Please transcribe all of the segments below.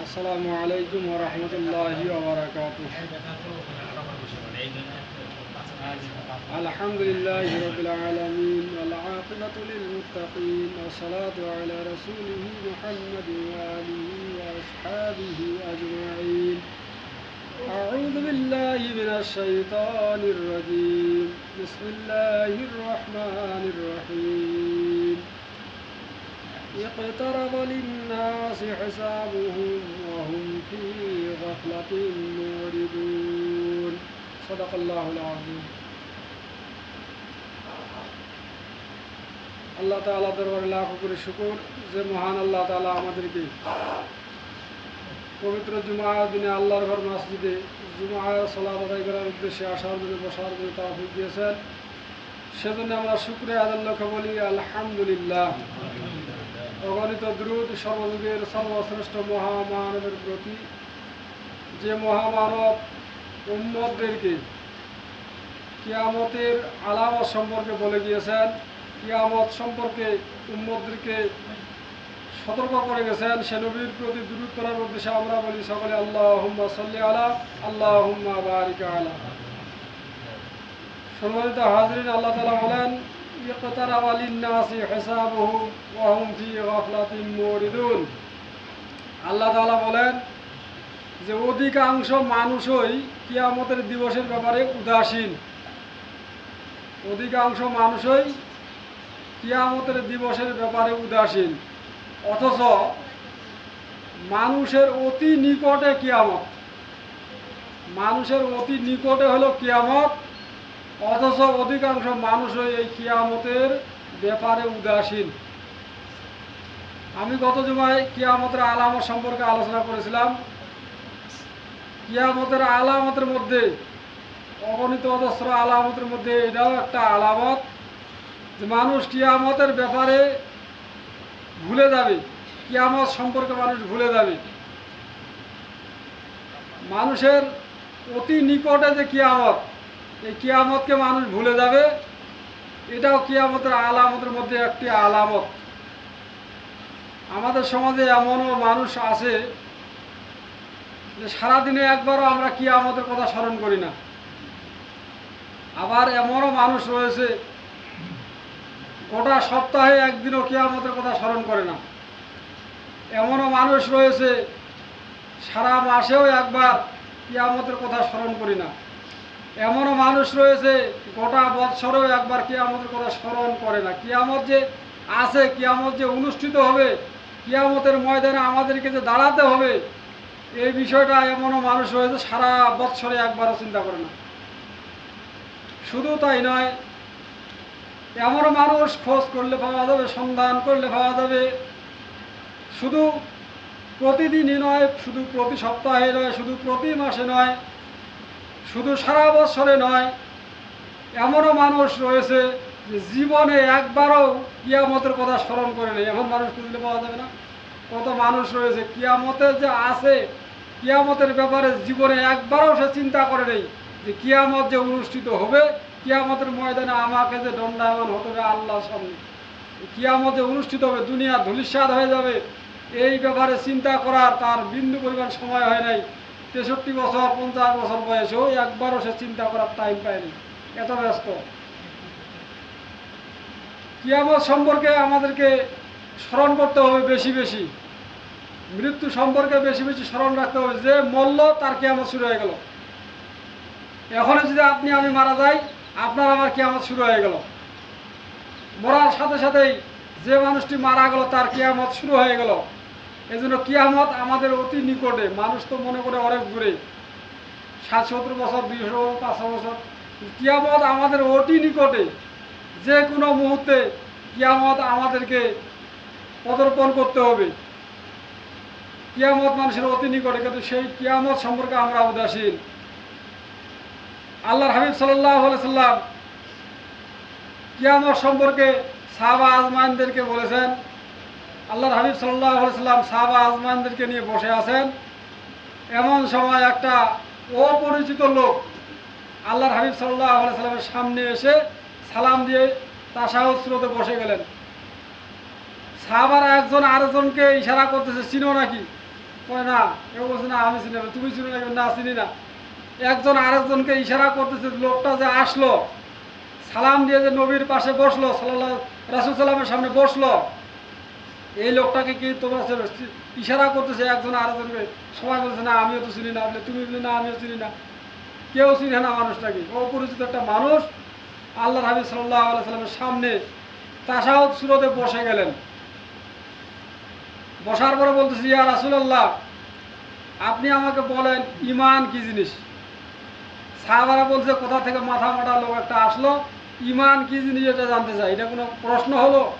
السلام عليكم ورحمة الله وبركاته. الحمد لله رب العالمين والعاقبة للمتقين والصلاة على رسوله محمد وآله وأصحابه أجمعين. أعوذ بالله من الشيطان الرجيم. بسم الله الرحمن الرحيم. اقترب للناس حسابهم وهم في غفلة معرضون صدق الله العظيم আল্লাহ তাআলা দরবারে লাখ করে শুকর যে মহান আল্লাহ তাআলা আমাদেরকে পবিত্র জুমা দিনে আল্লাহর ঘর মসজিদে জুমা সালাদ আদায় করার উদ্দেশ্যে আসার জন্য বসার জন্য তাফিক দিয়েছেন সেজন্য আমরা শুক্রিয়া আদার লক্ষ্য বলি আলহামদুলিল্লাহ অগণিত দ্রুত সর্বযুগের সর্বশ্রেষ্ঠ মহামানবের প্রতি যে মহামানব উম্মতদেরকে কিয়ামতের আলামত সম্পর্কে বলে গিয়েছেন, কিয়ামত সম্পর্কে উম্মতদেরকে সতর্ক করে গেছেন, সে নবীর প্রতি দূরত করার উদ্দেশ্যে আমরা বলি সকলে আল্লাহ হুম্মা সাল্লি আলা আল্লাহ হুম্মা বারিকা আলা। সম্মানিত হাজরিন, আল্লাহ তালা বলেন লিন্নাসি হিসাবুহুম ওয়া হুম ফি গাফলাতিন মুরিদুন আল্লাহ তাআলা বলেন যে, অধিকাংশ মানুষই কিয়ামতের দিবসের ব্যাপারে উদাসীন। অধিকাংশ মানুষই কিয়ামতের দিবসের ব্যাপারে উদাসীন। অথচ মানুষের অতি নিকটে কিয়ামত। মানুষের অতি নিকটে হলো কিয়ামত। অথচ অধিকাংশ মানুষই এই কিয়ামতের ব্যাপারে উদাসীন। আমি গত জুমায় কিয়ামতের আলামত সম্পর্কে আলোচনা করেছিলাম। কিয়ামতের আলামতের মধ্যে, অগণিত অজস্র আলামতের মধ্যে এটাও একটা আলামত যে মানুষ কিয়ামতের ব্যাপারে ভুলে যাবে। কিয়ামত সম্পর্কে মানুষ ভুলে যাবে। মানুষের অতি নিকটে যে কিয়ামত এই কিয়ামতকে মানুষ ভুলে যাবে। এটাও কিয়ামতের আলামতের মধ্যে একটি আলামত। আমাদের সমাজে এমনও মানুষ আছে যে সারাদিনে একবারও আমরা কিয়ামতের কথা স্মরণ করি না। আবার এমনও মানুষ রয়েছে, গোটা সপ্তাহে একদিনও কিয়ামতের কথা স্মরণ করে না। এমনও মানুষ রয়েছে, সারা মাসেও একবার কিয়ামতের কথা স্মরণ করি না। এমনও মানুষ রয়েছে, গোটা বৎসরেও একবার কিয়ামতের কথা স্মরণ করে না। কিয়ামত যে আছে, কিয়ামত যে অনুষ্ঠিত হবে, কিয়ামতের ময়দানে আমাদেরকে যে দাঁড়াতে হবে, এই বিষয়টা এমনও মানুষ রয়েছে, সারা বৎসরে একবারও চিন্তা করে না। শুধু তাই নয়, এমনও মানুষ খোঁজ করলে পাওয়া যাবে, সন্ধান করলে পাওয়া যাবে। শুধু প্রতিদিনই নয়, শুধু প্রতি সপ্তাহে নয়, শুধু প্রতি মাসে নয় শুধু সারা বছরে নয়, এমনও মানুষ রয়েছে যে জীবনে একবারও কিয়ামতের কথা স্মরণ করে নেই। এমন মানুষ খুঁজলে পাওয়া যাবে না। কত মানুষ রয়েছে কিয়ামতের যে আছে, কিয়ামতের ব্যাপারে জীবনে একবারও সে চিন্তা করে নেই যে কিয়ামত যে অনুষ্ঠিত হবে, কিয়ামতের ময়দানে আমাকে যে দণ্ডায়মান হতে হবে আল্লাহর সামনে। কিয়ামত যে অনুষ্ঠিত হবে, দুনিয়া ধুলিস্বাদ হয়ে যাবে। এই ব্যাপারে চিন্তা করার তার বিন্দু পরিমাণ সময় হয় নাই। তেষট্টি বছর, পঞ্চাশ বছর বয়সেও একবারও সে চিন্তা করার টাইম পায়নি এত ব্যস্ত। কিয়ামত সম্পর্কে আমাদেরকে স্মরণ করতে হবে বেশি বেশি। মৃত্যু সম্পর্কে বেশি বেশি স্মরণ রাখতে হবে যে মল্ল তার কিয়ামত শুরু হয়ে গেল। এখনই যদি আপনি আমি মারা যাই, আপনার আমার কিয়ামত শুরু হয়ে গেল। মরার সাথে সাথেই যে মানুষটি মারা গেল, তার কিয়ামত শুরু হয়ে গেল। এই জন্য কিয়ামত আমাদের অতি নিকটে। মানুষ তো মনে করে অনেক দূরে। ষাট সত্তর বছর, দুইশো পাঁচশো বছর। কিয়ামত আমাদের অতি নিকটে। যে কোনো মুহূর্তে কিয়ামত আমাদেরকে পদর্পণ করতে হবে। কিয়ামত মানুষের অতি নিকটে, কিন্তু সেই কিয়ামত সম্পর্কে আমরা উদাসীন। আল্লাহর হাবিব সাল্লাহ সাল্লাম কিয়ামত সম্পর্কে সাহাবা আজমানদেরকে বলেছেন আল্লাহর হাবিব সাল্লাহ সাল্লাম সাহাবা আজমানদেরকে নিয়ে বসে আছেন। এমন সময় একটা অপরিচিত লোক আল্লাহর হাবিব সাল্লাহ সামনে এসে সালাম দিয়ে তাসাহত স্রোতে বসে গেলেন। সাহাবারা একজন আরেকজনকে ইশারা করতেছে, চিনো নাকি? কয়, না। কেউ বলছে, না, আমি চিনি তুমি চিনি না না, চিনি না। একজন আরেকজনকে ইশারা করতেছে, লোকটা যে আসলো, সালাম দিয়ে যে নবীর পাশে বসল সাল্লাহ রাসুল সাল্লামের সামনে বসল এই লোকটাকে কি তোমার ইশারা করতেছে একজন আরেকজনকে? সবাই বলছে না, আমিও তো চিনি না। বলে, তুমি বলে, না, আমিও চিনি না। কেউ চিনে না মানুষটাকে। অপরিচিত একটা মানুষ আল্লাহ হাবিব সাল্লাহ সাল্লামের সামনে তাসাউদ সুরতে বসে গেলেন। বসার পরে বলতেছি, ইয়া রাসুলাল্লাহ, আপনি আমাকে বলেন ইমান কি জিনিস? সাহাবারা বলছে, কোথা থেকে মাথা মোটা লোক একটা আসলো? ইমান কি জিনিস এটা জানতে চাই। এটা কোনো প্রশ্ন হলো?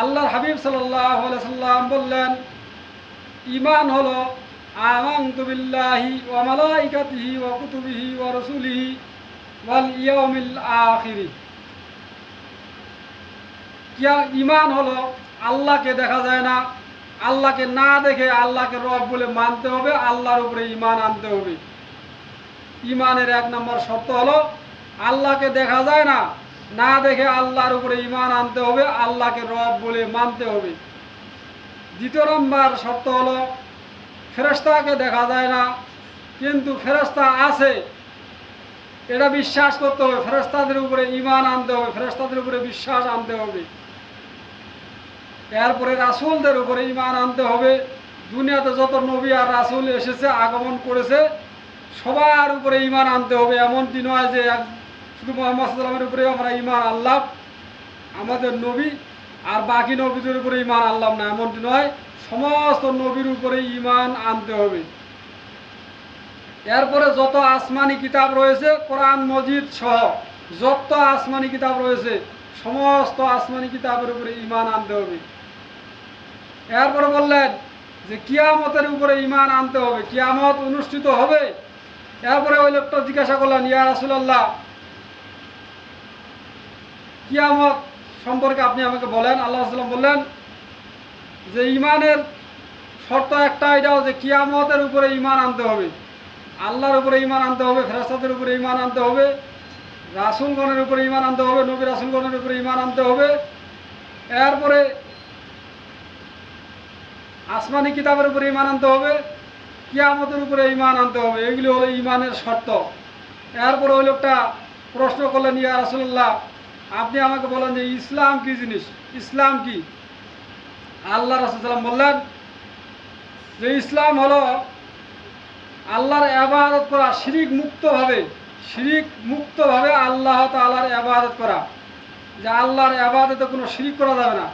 আল্লাহর হাবিব সাল্লাহ সাল্লাম বললেন ইমান হলো আমান্তু ওয়া মালাইকাতিহি ওয়া কুতুবিহি ওয়া রাসূলিহি ওয়াল ইয়াউমিল আখিরি। কিয়া ইমান হলো আল্লাহকে দেখা যায় না, আল্লাহকে না দেখে আল্লাহকে রব বলে মানতে হবে, আল্লাহর উপরে ইমান আনতে হবে। ইমানের এক নম্বর শর্ত হলো, আল্লাহকে দেখা যায় না না দেখে আল্লাহর উপরে ইমান আনতে হবে, আল্লাহকে রব বলে মানতে হবে। দ্বিতীয় নম্বর শর্ত হলো ফেরেস্তাকে দেখা যায় না, কিন্তু ফেরেস্তা আছে। এটা বিশ্বাস করতে হবে ফেরেস্তাদের উপরে ইমান আনতে হবে ফেরেস্তাদের উপরে বিশ্বাস আনতে হবে। এরপরে রাসুলদের উপরে ইমান আনতে হবে। দুনিয়াতে যত নবী আর রাসুল এসেছে, আগমন করেছে, সবার উপরে ইমান আনতে হবে। এমনটি নয় যে শুধু মোহাম্মদ সাল্লামের উপরে আমরা ইমান আল্লাহ আমাদের নবী আর বাকি নবীদের উপরে ইমান আনলাম না, এমনটি নয়। সমস্ত নবীর উপরে ইমান আনতে হবে। এরপরে যত আসমানি কিতাব রয়েছে, কোরআন, মজিদ সহ যত আসমানি কিতাব রয়েছে, সমস্ত আসমানি কিতাবের উপরে ইমান আনতে হবে। এরপরে বললেন যে কিয়ামতের উপরে ইমান আনতে হবে। কিয়ামত অনুষ্ঠিত হবে। এরপরে ওই লোকটা জিজ্ঞাসা করলেন, ইয়া রাসুলাল্লাহ কিয়ামত সম্পর্কে আপনি আমাকে বলেন, আল্লাহ সাল্লাম বললেন যে ইমানের শর্ত একটা এটাও যে কিয়ামতের উপরে ইমান আনতে হবে, আল্লাহর উপরে ইমান আনতে হবে ফেরাস্তাদের উপরে ইমান আনতে হবে, রাসুলগণের উপরে ইমান আনতে হবে, নবী রাসুলগণের উপরে ইমান আনতে হবে। এরপরে আসমানি কিতাবের উপরে ইমান আনতে হবে, কিয়ামতের উপরে ইমান আনতে হবে, এগুলি হলো ইমানের শর্ত। এরপরে ওই লোকটা প্রশ্ন করলেন, ইয়া রাসুল্লাহ আপনি আমাকে বলেন যে ইসলাম কি জিনিস? ইসলাম কি? আল্লাহ রাসুলাম বললেন যে ইসলাম হলো আল্লাহর আবাদত করা, শিরিক মুক্তভাবে শিরিক মুক্তভাবে আল্লাহ তাআলার আবাদত করা। যে আল্লাহর আবাদতে কোনো শিরিক করা যাবে না।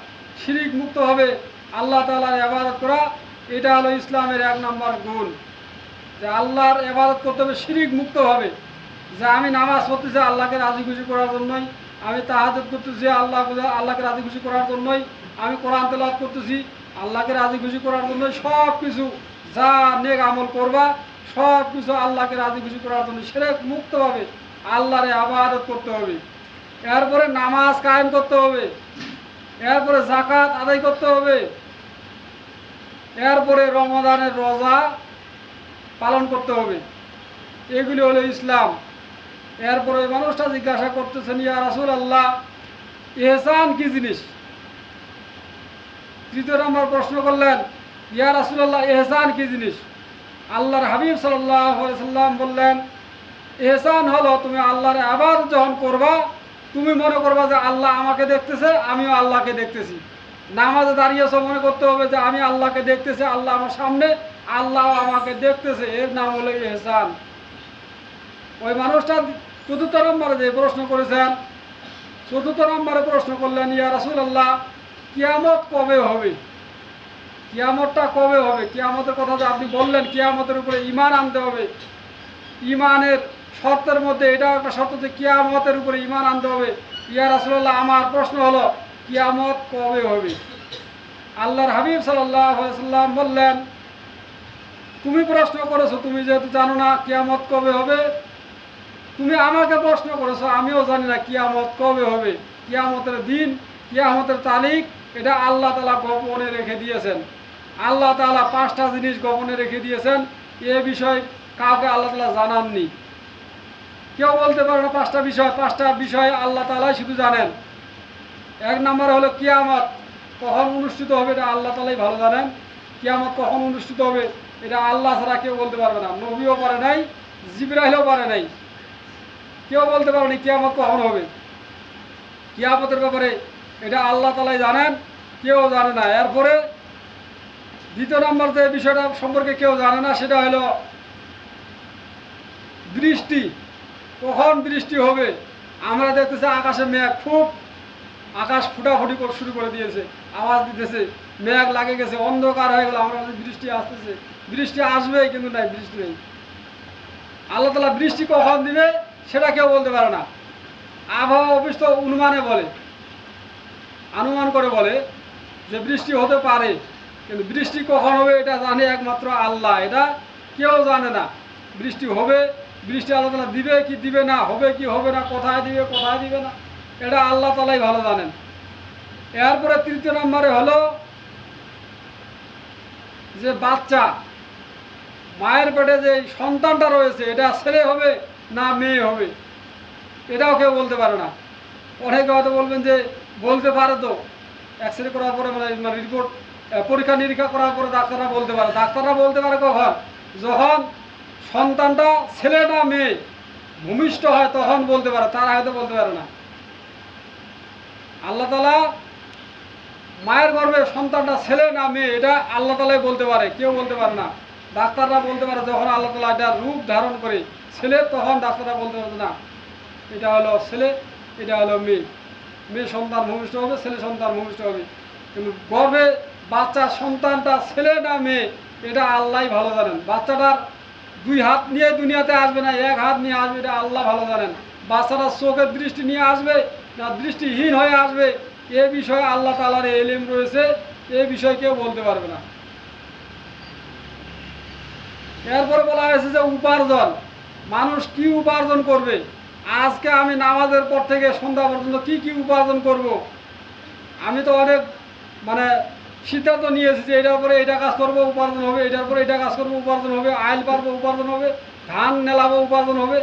শিরিক মুক্তভাবে আল্লাহ তাআলার আবাদত করা, এটা হলো ইসলামের এক নম্বর গুণ। যে আল্লাহর আবাদত করতে হবে শিরিক মুক্তভাবে যে আমি নামাজ পড়তেছি আল্লাহকে রাজি খুশি করার জন্যই আমি তাহাজত করতেছি আল্লাহ, আল্লাহকে রাজি খুশি করার জন্যই। আমি কোরআন তেলাওয়াত করতেছি, আল্লাহকে রাজি খুশি করার জন্যই সব কিছু যা নেক আমল করবা, সব কিছু আল্লাহকে রাজি খুশি করার জন্য সেরেক মুক্তভাবে আল্লাহরে আবাদত করতে হবে। এরপরে নামাজ কায়েম করতে হবে, এরপরে জাকাত আদায় করতে হবে, এরপরে রমাদানের রোজা পালন করতে হবে। এগুলি হলো ইসলাম। এরপরে মানুষটা জিজ্ঞাসা করতেছেন ইয়া রাসুল আল্লাহ এহসান কি জিনিস? তৃতীয় নম্বর প্রশ্ন করলেন, ইয়া রাসুলাল্লাহ, এহসান কি জিনিস? আল্লাহর হাবিব সাল্লাম বললেন, এহসান হলো তুমি আল্লাহর আবার যখন করবা, তুমি মনে করবা যে আল্লাহ আমাকে দেখতেছে, আমিও আল্লাহকে দেখতেছি। নামাজে দাঁড়িয়েছ, মনে করতে হবে যে আমি আল্লাহকে দেখতেছি, আল্লাহ আমার সামনে, আল্লাহ আমাকে দেখতেছে, এর নাম হলো এহসান। ওই মানুষটা চতুর্থ নম্বরে যে প্রশ্ন করেছেন, চতুর্থ নম্বরে প্রশ্ন করলেন, ইয়া রাসুল আল্লাহ কিয়ামত কবে হবে? কিয়ামতটা কবে হবে? কিয়ামতের কথা যে আপনি বললেন, কিয়ামতের উপরে ইমান আনতে হবে। ইমানের শর্তের মধ্যে এটাও একটা শর্ত যে কিয়ামতের উপরে ইমান আনতে হবে। ইয়া রাসুল্লাহ আমার প্রশ্ন হলো, কিয়ামত কবে হবে? আল্লাহর হাবিব সাল্লাম বললেন, তুমি প্রশ্ন করেছ, তুমি যেহেতু জানো না কিয়ামত কবে হবে তুমি আমাকে প্রশ্ন করেছ, আমিও জানি না কিয়ামত কবে হবে, কিয়ামতের দিন, কিয়ামতের তারিখ, এটা আল্লাহ তালা গোপনে রেখে দিয়েছেন। আল্লাহ তালা পাঁচটা জিনিস গোপনে রেখে দিয়েছেন, এ বিষয় কাউকে আল্লাহ তালা জানাননি। কেউ বলতে পারে না পাঁচটা বিষয় পাঁচটা বিষয় আল্লাহ তালাই শুধু জানেন। এক নম্বর হলো কিয়ামত কখন অনুষ্ঠিত হবে, এটা আল্লাহ তালাই ভালো জানেন। কিয়ামত কখন অনুষ্ঠিত হবে, এটা আল্লাহ ছাড়া কেউ বলতে পারবে না। নবীও পারে নাই, জিব্রাইলও পারে নাই। কেউ বলতে পারবে না কিয়ামত কখন হবে। কিয়ামতের ব্যাপারে এটা আল্লাহ তালাই জানেন, কেউ জানে না। এরপরে দ্বিতীয় নম্বর যে বিষয়টা সম্পর্কে কেউ জানে না, সেটা হলো বৃষ্টি। কখন বৃষ্টি হবে? আমরা দেখতেছি আকাশে মেঘ খুব, আকাশ ফুটাফুটি শুরু করে দিয়েছে, আওয়াজ দিতেছে, মেঘ লাগে গেছে, অন্ধকার হয়ে গেল, আমরা বৃষ্টি আসতেছে। বৃষ্টি আসবে কিন্তু নাই, বৃষ্টি নেই। আল্লাহ তালা বৃষ্টি কখন দিবে? সেটা কেউ বলতে পারে না। আবহাওয়া অফিস তো অনুমানে বলে। অনুমান করে বলে যে বৃষ্টি হতে পারে, কিন্তু বৃষ্টি কখন হবে এটা জানে একমাত্র আল্লাহ। এটা কেউ জানে না। বৃষ্টি হবে, বৃষ্টি আল্লাহ তালা দিবে কি দিবে না, হবে কি হবে না, কোথায় দিবে কোথায় দিবে না, এটা আল্লাহ তালাই ভালো জানেন। এরপরে তৃতীয় নম্বরে হলো যে বাচ্চা, মায়ের পেটে যে সন্তানটা রয়েছে, এটা ছেলে হবে না, মেয়ে হবে। এটাও কেউ বলতে পারে না। অনেকে হয়তো বলবেন যে, বলতে পারে তো। এক্স রে করার পরে মানে মানে রিপোর্ট পরীক্ষা নিরীক্ষা করার পরে ডাক্তাররা বলতে পারে। ডাক্তাররা বলতে পারে কখন? যখন সন্তানটা ছেলে না মেয়ে, ভূমিষ্ঠ হয়, তখন বলতে পারে। তারা হয়তো বলতে পারে না। আল্লাহ তালা মায়ের গর্ভে সন্তানটা ছেলে না মেয়ে, এটা আল্লাহ তালাই বলতে পারে। কেউ বলতে পারে না। ডাক্তাররা বলতে পারে যখন আল্লাহ তালা এটা রূপ ধারণ করে, ছেলে তখন ডাক্তাররা বলতে পারে না। এটা হলো ছেলে, এটা হলো মেয়ে। মেয়ে সন্তান ভূমিষ্ঠ হবে, ছেলে সন্তান ভূমিষ্ঠ হবে। কিন্তু গর্ভে বাচ্চা সন্তানটা ছেলে না মেয়ে, এটা আল্লাহ ভালো জানেন। বাচ্চাটার দুই হাত নিয়ে দুনিয়াতে আসবে না, এক হাত নিয়ে আসবে, এটা আল্লাহ ভালো জানেন। বাচ্চাটা চোখের দৃষ্টি নিয়ে আসবে না, দৃষ্টিহীন হয়ে আসবে, এ বিষয়ে আল্লাহ তালার এলিম রয়েছে, এ বিষয়ে কেউ বলতে পারবে না। এরপরে বলা হয়েছে যে উপার্জন। মানুষ কি উপার্জন করবে? আজকে আমি নামাজের পর থেকে সন্ধ্যা পর্যন্ত কি কি উপার্জন করব। আমি তো অনেক মানে সিদ্ধান্ত নিয়েছি যে এটার পরে এটা কাজ করব, উপার্জন হবে, এটার পরে এটা কাজ করব, উপার্জন হবে, আইল পারব, উপার্জন হবে, ধান নেলাবো, উপার্জন হবে।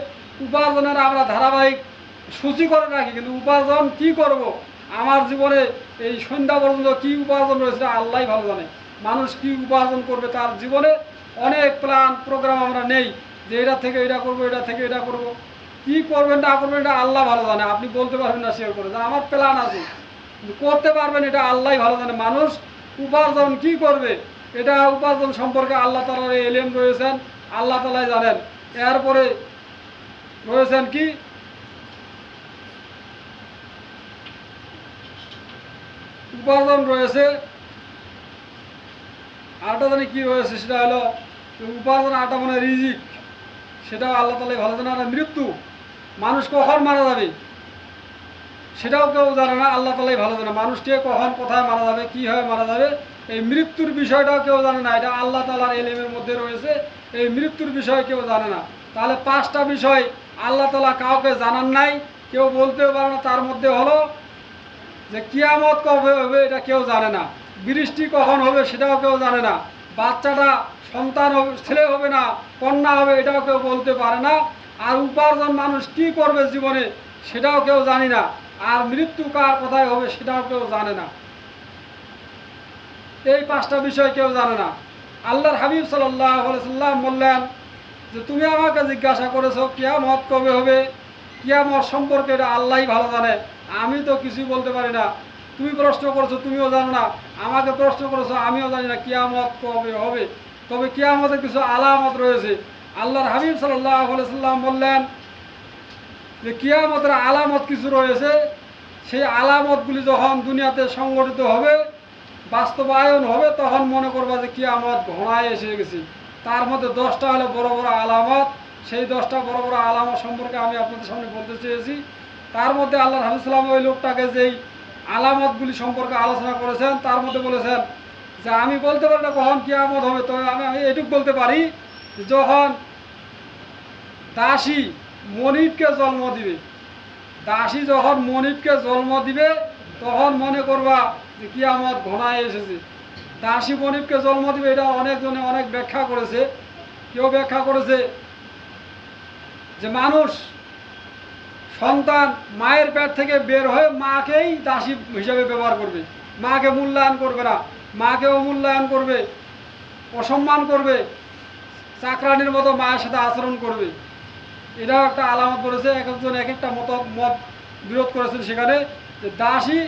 উপার্জনের আমরা ধারাবাহিক সূচি করে রাখি, কিন্তু উপার্জন কি করব। আমার জীবনে এই সন্ধ্যা পর্যন্ত কি উপার্জন রয়েছে আল্লাহ ভালো জানে। মানুষ কি উপার্জন করবে তার জীবনে? অনেক প্ল্যান প্রোগ্রাম আমরা নেই যে এটা থেকে এটা করব, এটা থেকে এটা করব। কি করবেন, না করবেন, এটা আল্লাহ ভালো জানে। আপনি বলতে পারবেন না শেয়ার করে আমার প্ল্যান আছে। করতে পারবেন, এটা আল্লাহ ভালো জানে। মানুষ উপার্জন কি করবে? এটা উপার্জন সম্পর্কে আল্লাহ তালার এলেম রয়েছেন, আল্লাহ তালাই জানেন। এরপরে রয়েছেন কি? উপার্জন রয়েছে। আরেকটা জানি কি রয়েছে, সেটা হলো উপার্জন আটা মানে রিজিক, সেটাও আল্লাহ তালাই ভালো জানে আর মৃত্যু, মানুষ কখন মারা যাবে? সেটাও কেউ জানে না, আল্লাহ তালাই ভালো জানে মানুষকে কখন, কোথায় মারা যাবে, কি হয় মারা যাবে, এই মৃত্যুর বিষয়টাও কেউ জানে না। এটা আল্লাহ তালার এলেমের মধ্যে রয়েছে, এই মৃত্যুর বিষয় কেউ জানে না। তাহলে পাঁচটা বিষয় আল্লাহ তালা কাউকে জানান নাই, কেউ বলতেও পারে না, তার মধ্যে হলো যে কিয়ামত কবে হবে, এটা কেউ জানে না। বৃষ্টি কখন হবে, সেটাও কেউ জানে না। বাচ্চাটা সন্তান হবে, ছেলে হবে না, কন্যা হবে, এটাও কেউ বলতে পারে না। আর উপার্জন মানুষ কি করবে জীবনে, সেটাও কেউ জানি না। আর মৃত্যু কার কোথায় হবে, সেটাও কেউ জানে না। এই পাঁচটা বিষয় কেউ জানে না। আল্লাহর হাবিব সাল্লাহ বললেন যে, তুমি আমাকে জিজ্ঞাসা করেছ, কিয়ামত কবে হবে? কিয়ামত সম্পর্কে এটা আল্লাহই ভালো জানে। আমি তো কিছুই বলতে পারি না। তুমি প্রশ্ন করেছ, তুমিও জানো না। আমাকে প্রশ্ন করেছ, আমিও জানি না কিয়ামত কবে হবে। তবে কিয়ামতের কিছু আলামত রয়েছে। আল্লাহর হাবিব সাল্লাম বললেন যে, কিয়ামতের আলামত কিছু রয়েছে। সেই আলামতগুলি যখন দুনিয়াতে সংগঠিত হবে, বাস্তবায়ন হবে, তখন মনে করবা যে, কিয়ামত ঘোড়ায় এসে গেছে। তার মধ্যে দশটা হলো বড় বড় আলামত। সেই দশটা বড় বড় আলামত সম্পর্কে আমি আপনাদের সামনে বলতে চেয়েছি। তার মধ্যে আল্লাহ হাবিসাল্লাম ওই লোকটাকে যেই আলামতগুলি সম্পর্কে আলোচনা করেছেন, তার মধ্যে বলেছেন যে আমি বলতে পারি না কখন কিয়ামত হবে তবে আমি আমি এটুকু বলতে পারি যখন দাসী মনিবকে জন্ম দিবে, দাসী যখন মনিবকে জন্ম দিবে, তখন মনে করবা যে কিয়ামত ঘনায় এসেছে। দাসী মনিবকে জন্ম দিবে, এটা অনেকজনে অনেক ব্যাখ্যা করেছে। কেউ ব্যাখ্যা করেছে যে মানুষ সন্তান মায়ের পেট থেকে বের হয়ে মাকেই দাসী হিসাবে ব্যবহার করবে। মাকে মূল্যায়ন করবে না। মাকে অমূল্যায়ন করবে, অসম্মান করবে, চাকরানির মতো মায়ের সাথে আচরণ করবে। এটাও একটা আলামত বলেছে, এক একজন এক একটা মত মত বিরোধ করেছেন সেখানে যে দাসী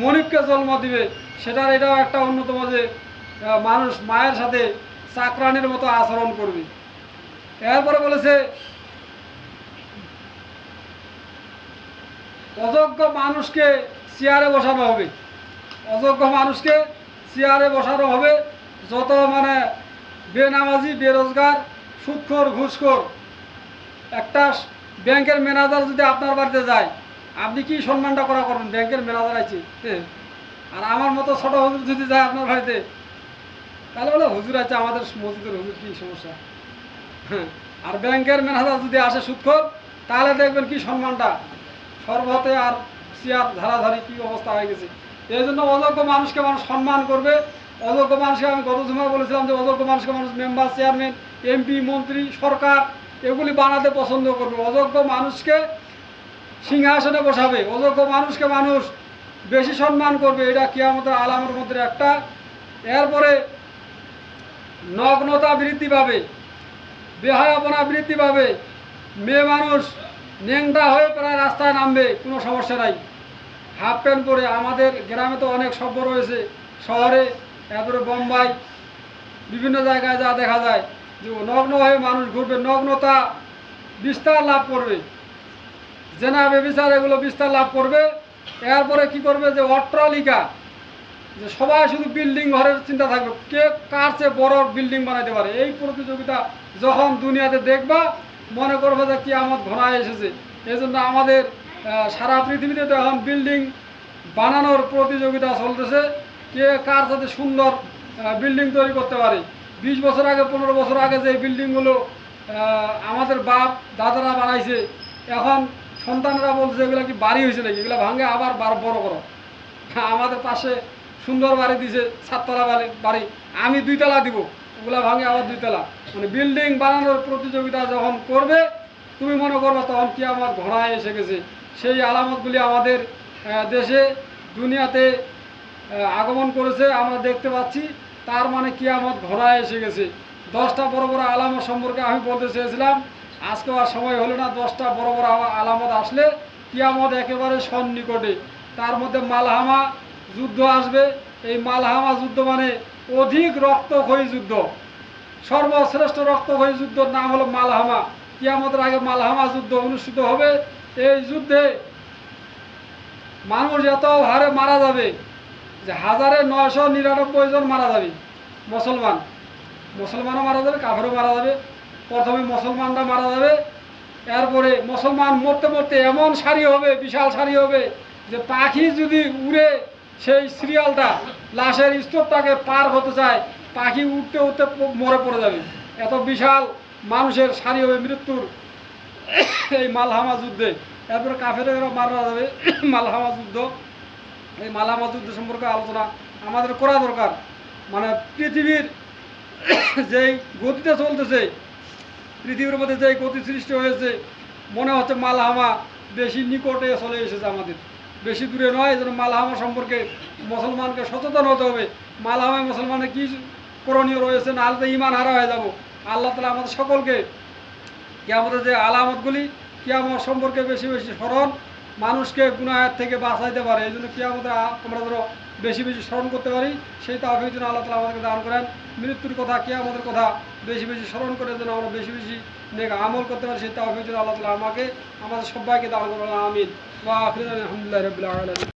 মনিককে জন্ম দিবে। সেটার এটাও একটা অন্যতম যে মানুষ মায়ের সাথে চাকরানির মতো আচরণ করবে। এরপরে বলেছে অযোগ্য মানুষকে চেয়ারে বসানো হবে। অযোগ্য মানুষকে চেয়ারে বসানো হবে যত মানে বেনামাজি, বেরোজগার, সুৎখোর, ঘুষখোর। একটা ব্যাংকের ম্যানেজার যদি আপনার বাড়িতে যায়, আপনি কি সম্মানটা করা করবেন? ব্যাংকের ম্যানেজার আছে। আর আমার মতো ছোট হুজুর যদি যায় আপনার বাড়িতে, তাহলে বলে হুজুর আছে, আমাদের মসজিদের হুজুর কি সমস্যা? হ্যাঁ। আর ব্যাংকের ম্যানেজার যদি আসে সুৎখোর, তাহলে দেখবেন কি সম্মানটা? সর্বতে আর চেয়ার ধারাধারি কি অবস্থা হয়ে গেছে। এই জন্য অযোগ্য মানুষকে মানুষ সম্মান করবে। অযোগ্য মানুষকে আমি গত সময় বলেছিলাম যে অযোগ্য মানুষকে মানুষ মেম্বার, চেয়ারম্যান, এমপি, মন্ত্রী, সরকার এগুলি বানাতে পছন্দ করবে। অযোগ্য মানুষকে সিংহাসনে বসাবে। অযোগ্য মানুষকে মানুষ বেশি সম্মান করবে। এটা কিয়ামতের আলামের মধ্যে একটা। এরপরে নগ্নতা বৃদ্ধি পাবে, বেহায়াপনা বৃদ্ধি পাবে। মেয়ে মানুষ ন্যাংটা হয়ে প্রায় রাস্তায় নামবে, কোনো সমস্যা নাই। হাফ প্যান্ট পরে আমাদের গ্রামে তো অনেক সভ্য রয়েছে। শহরে এরপরে বোম্বাই, বিভিন্ন জায়গায় যা দেখা যায় যে নগ্ন হয়ে মানুষ ঘুরবে, নগ্নতা বিস্তার লাভ করবে। জেনা বেবিচার এগুলো বিস্তার লাভ করবে। এরপরে কি করবে যে অট্টালিকা, যে সবাই শুধু বিল্ডিং ঘরের চিন্তা থাকবে। কে কার চেয়ে বড় বিল্ডিং বানাইতে পারে? এই প্রতিযোগিতা যখন দুনিয়াতে দেখবা মনে করবে যে কি আমার ঘনায় এসেছে। এই জন্য আমাদের সারা পৃথিবীতে তো এখন বিল্ডিং বানানোর প্রতিযোগিতা চলতেছে। কে কার সাথে সুন্দর বিল্ডিং তৈরি করতে পারে? বিশ বছর আগে, পনেরো বছর আগে যে বিল্ডিংগুলো আমাদের বাপ, দাদারা বানাইছে, এখন সন্তানরা বলছে এগুলো কি বাড়ি হয়েছে নাকি? এগুলো ভাঙে আবার বার- বড় করো। আমাদের পাশে সুন্দর বাড়ি দিছে, সাততলা বাড়ি বাড়ি। আমি দুইতলা দিব। ওগুলা ভাঙে আবার দুইতলা মানে বিল্ডিং বানানোর প্রতিযোগিতা যখন করবে, তুমি মনে করবে তখন কি আমার ঘোড়ায় এসে গেছে। সেই আলামতগুলি আমাদের দেশে, দুনিয়াতে আগমন করেছে, আমরা দেখতে পাচ্ছি। তার মানে কিয়ামত ঘোড়ায় এসে গেছে। দশটা বড় বড় আলামত সম্পর্কে আমি বলতে চেয়েছিলাম। আজকে আর সময় হলো না, দশটা বড় বড় আলামত আসলে কিয়ামত একেবারে সন্নিকটে। তার মধ্যে মালহামা যুদ্ধ আসবে। এই মালহামা যুদ্ধ মানে অধিক রক্তক্ষয়ী যুদ্ধ। সর্বশ্রেষ্ঠ রক্তক্ষয়ী যুদ্ধর নাম হলো মালহামা। কিয়ামতের আগে মালহামা যুদ্ধ অনুষ্ঠিত হবে। এই যুদ্ধে মানুষ এত হারে মারা যাবে যে হাজারে নয়শো নিরানব্বই জন মারা যাবে। মুসলমান। মুসলমানও মারা যাবে, কাফেরও মারা যাবে। প্রথমে মুসলমানরা মারা যাবে। এরপরে মুসলমান মরতে মরতে এমন সারি হবে, বিশাল সারি হবে যে পাখি যদি উড়ে সেই সিরিয়ালটা লাশের স্তূপটাকে পার হতে চায়, পাখি উঠতে উঠতে মরে পড়ে যাবে। এত বিশাল মানুষের সারি হবে মৃত্যুর এই মালহামা যুদ্ধে। এরপরে কাফেরেরও মারা যাবে। মালহামা যুদ্ধ। এই মালহামা যুদ্ধ সম্পর্কে আলোচনা আমাদের করা দরকার। মানে পৃথিবীর যেই গতিতে চলতেছে, পৃথিবীর মধ্যে যেই গতি সৃষ্টি হয়েছে, মনে হচ্ছে মালহামা বেশি নিকটে চলে এসেছে আমাদের। বেশি দূরে নয় জন্য মালহামা সম্পর্কে মুসলমানকে সচেতন হতে হবে। মালহামায় মুসলমানের কী করণীয় রয়েছে না হলে তো ইমান হারা হয়ে যাব। আল্লাহ তালা আমাদের সকলকে কি আমাদের যে আলামতগুলি কিয়ামত সম্পর্কে বেশি বেশি স্মরণ মানুষকে গুনাহের থেকে বাঁচাইতে পারে। এই জন্য কিয়ামতের আমরা ধরো বেশি বেশি স্মরণ করতে পারি। সেই যেন আল্লাহ তালা আমাদেরকে দান করেন। মৃত্যুর কথা, কিয়ামতের কথা বেশি বেশি স্মরণ করে যেন আমরা বেশি বেশি নেক আমল করতে পারি, সেই যেন আল্লাহ আমাকে, আমাদের সবাইকে দাঁড়ানো করেন, আমিন। বা আলহামদুলিল্লাহ রাব্বিল আলামিন।